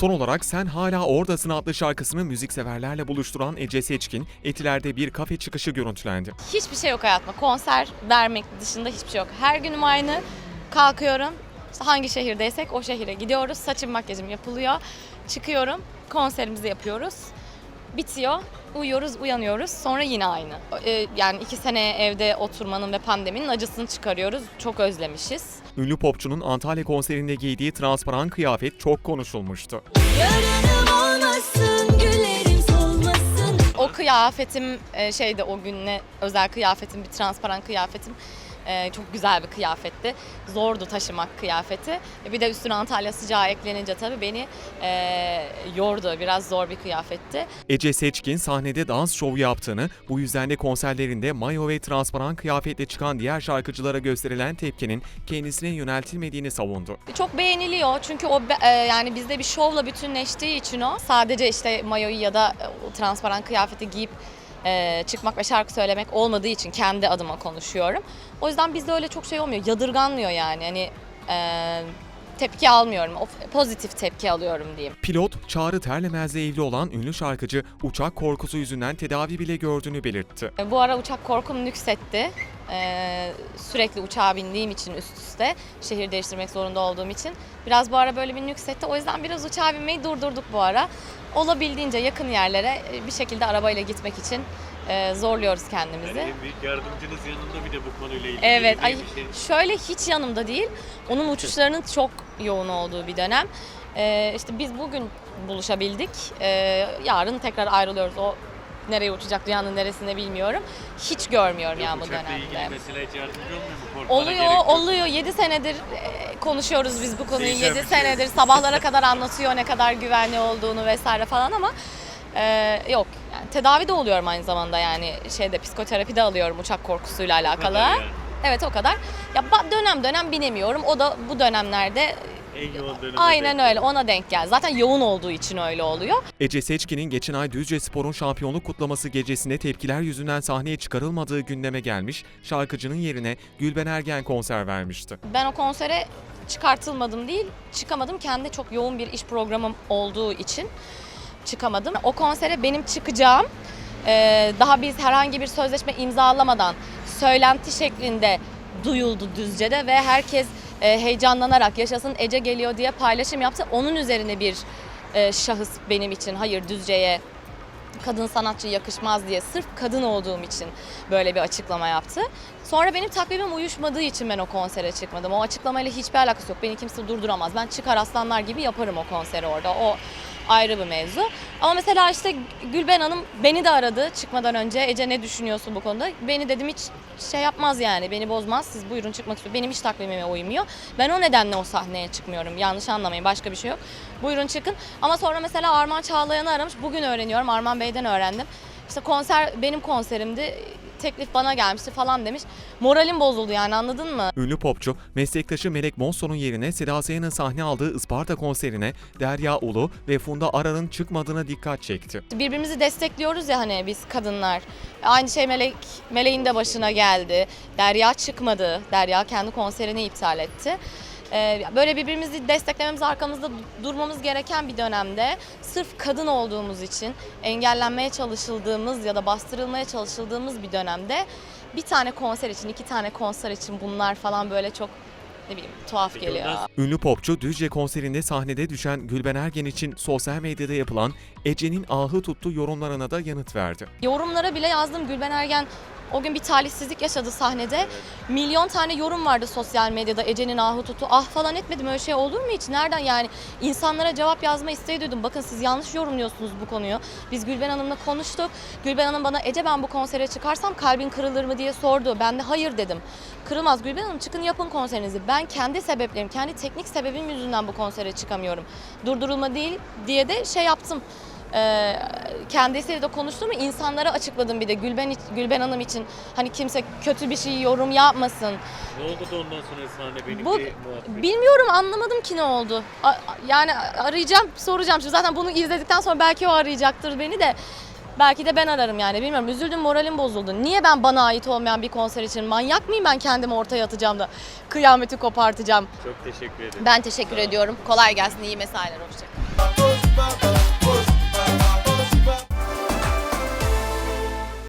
Son olarak Sen Hala Oradasın adlı şarkısını müzikseverlerle buluşturan Ece Seçkin, Etiler'de bir kafe çıkışı görüntülendi. Hiçbir şey yok hayatıma. Konser vermek dışında hiçbir şey yok. Her günüm aynı. Kalkıyorum. Hangi şehirdeysek o şehire gidiyoruz. Saçım makyajım yapılıyor. Çıkıyorum. Konserimizi yapıyoruz. Bitiyor. Uyuyoruz, uyanıyoruz. Sonra yine aynı. Ee, yani iki sene evde oturmanın ve pandeminin acısını çıkarıyoruz. Çok özlemişiz. Ünlü popçunun Antalya konserinde giydiği transparan kıyafet çok konuşulmuştu. Yarınım olmasın, güllerim solmasın. O kıyafetim e, şeyde o günle özel kıyafetim bir transparan kıyafetim e, çok güzel bir kıyafetti. Zordu taşımak kıyafeti. Bir de üstüne Antalya sıcağı eklenince tabii beni e, yordu. Biraz zor bir kıyafetti. Ece Seçkin sahnede dans şovu yaptığını, bu yüzden de konserlerinde mayo ve transparan kıyafetle çıkan diğer şarkıcılara gösterilen tepkinin kendisine yöneltilmediğini savundu. Çok beğeniliyor çünkü o e, yani bizde bir şovla bütünleştiği için o sadece işte mayoyu ya da e, transparan kıyafeti giyip e, çıkmak ve şarkı söylemek olmadığı için kendi adıma konuşuyorum. O yüzden bizde öyle çok şey olmuyor. Yadırganmıyor yani. Hani e, tepki almıyorum. O, pozitif tepki alıyorum diyeyim. Pilot, Çağrı Terlemez'le evli olan ünlü şarkıcı uçak korkusu yüzünden tedavi bile gördüğünü belirtti. E, Bu ara uçak korkum nüksetti. Ee, sürekli uçağa bindiğim için üst üste, şehir değiştirmek zorunda olduğum için. Biraz bu ara böyle bir nüksetti. O yüzden biraz uçağa binmeyi durdurduk bu ara. Olabildiğince yakın yerlere e, bir şekilde arabayla gitmek için e, zorluyoruz kendimizi. Yani en büyük yardımcınız yanında bir de bu konuyla ilgili. Evet, ay şey. şöyle hiç yanımda değil. Onun uçuşlarının çok yoğun olduğu bir dönem. Ee, işte biz bugün buluşabildik. Ee, yarın tekrar ayrılıyoruz. O nereye uçacak, dünyanın neresinde bilmiyorum. Hiç görmüyorum yani bu Uçakla ilgili dönemde. mesela hiç yardımcı olmuyor mu? Oluyor, gerek yok. oluyor. 7 senedir e, konuşuyoruz biz bu konuyu. Diyeceğim 7 bir şey. senedir sabahlara kadar anlatıyor ne kadar güvenli olduğunu vesaire falan ama e, yok. Yani tedavi de oluyorum aynı zamanda yani şeyde psikoterapi de alıyorum uçak korkusuyla alakalı. kadar yani. Evet o kadar. Ya ba- dönem dönem binemiyorum. O da bu dönemlerde En yoğun dönemde. aynen denk öyle ona denk gel. Zaten yoğun olduğu için öyle oluyor. Ece Seçkin'in geçen ay Düzce Spor'un şampiyonluk kutlaması gecesinde tepkiler yüzünden sahneye çıkarılmadığı gündeme gelmiş, şarkıcının yerine Gülben Ergen konser vermişti. Ben o konsere çıkartılmadım değil, çıkamadım. Kendi çok yoğun bir iş programım olduğu için çıkamadım. O konsere benim çıkacağım, daha biz herhangi bir sözleşme imzalamadan söylenti şeklinde duyuldu Düzce'de ve herkes e, heyecanlanarak yaşasın Ece geliyor diye paylaşım yaptı. Onun üzerine bir e, şahıs benim için hayır Düzce'ye kadın sanatçı yakışmaz diye sırf kadın olduğum için böyle bir açıklama yaptı. Sonra benim takvimim uyuşmadığı için ben o konsere çıkmadım. O açıklamayla hiçbir alakası yok. Beni kimse durduramaz. Ben çıkar aslanlar gibi yaparım o konseri orada. O ayrı bir mevzu. Ama mesela işte Gülben Hanım beni de aradı çıkmadan önce. Ece ne düşünüyorsun bu konuda? Beni dedim hiç şey yapmaz yani. Beni bozmaz. Siz buyurun çıkmak istiyor. Benim hiç takvimime uymuyor. Ben o nedenle o sahneye çıkmıyorum. Yanlış anlamayın. Başka bir şey yok. Buyurun çıkın. Ama sonra mesela Arman Çağlayan'ı aramış. Bugün öğreniyorum. Arman Bey'den öğrendim. İşte konser benim konserimdi. Teklif bana gelmişti falan demiş. Moralim bozuldu yani anladın mı? Ünlü popçu, meslektaşı Melek Monson'un yerine Seda Sayan'ın sahne aldığı Isparta konserine Derya Ulu ve Funda Arar'ın çıkmadığına dikkat çekti. Birbirimizi destekliyoruz ya hani biz kadınlar. Aynı şey Melek Meleğin de başına geldi. Derya çıkmadı. Derya kendi konserini iptal etti. Ee, Böyle birbirimizi desteklememiz, arkamızda durmamız gereken bir dönemde sırf kadın olduğumuz için engellenmeye çalışıldığımız ya da bastırılmaya çalışıldığımız bir dönemde bir tane konser için, iki tane konser için bunlar falan böyle çok ne bileyim tuhaf geliyor. Ünlü popçu Düzce konserinde sahnede düşen Gülben Ergen için sosyal medyada yapılan Ece'nin ahı tuttu yorumlarına da yanıt verdi. Yorumlara bile yazdım. Gülben Ergen o gün bir talihsizlik yaşadı sahnede. Milyon tane yorum vardı sosyal medyada. Ece'nin ahı tuttu. Ah falan etmedim. Öyle şey olur mu hiç? Nereden yani? insanlara cevap yazma isteği duydum. Bakın siz yanlış yorumluyorsunuz bu konuyu. Biz Gülben Hanım'la konuştuk. Gülben Hanım bana Ece ben bu konsere çıkarsam kalbin kırılır mı diye sordu. Ben de hayır dedim. Kırılmaz Gülben Hanım çıkın yapın konserinizi. Ben kendi sebeplerim, kendi teknik sebebim yüzünden bu konsere çıkamıyorum. Durdurulma değil diye de şey yaptım. Ee, kendisiyle de konuştum insanlara açıkladım bir de Gülben Gülben Hanım için hani kimse kötü bir şey yorum yapmasın. Ne oldu da ondan sonra sahne benim Bu bilmiyorum anlamadım ki ne oldu. A- yani arayacağım, soracağım. Şimdi zaten bunu izledikten sonra belki o arayacaktır beni de. Belki de ben ararım yani bilmiyorum. Üzüldüm, moralim bozuldu. Niye ben bana ait olmayan bir konser için manyak mıyım ben kendimi ortaya atacağım da kıyameti kopartacağım. Çok teşekkür ederim. Ben teşekkür ediyorum. Kolay gelsin, iyi mesailer, hoşçakalın.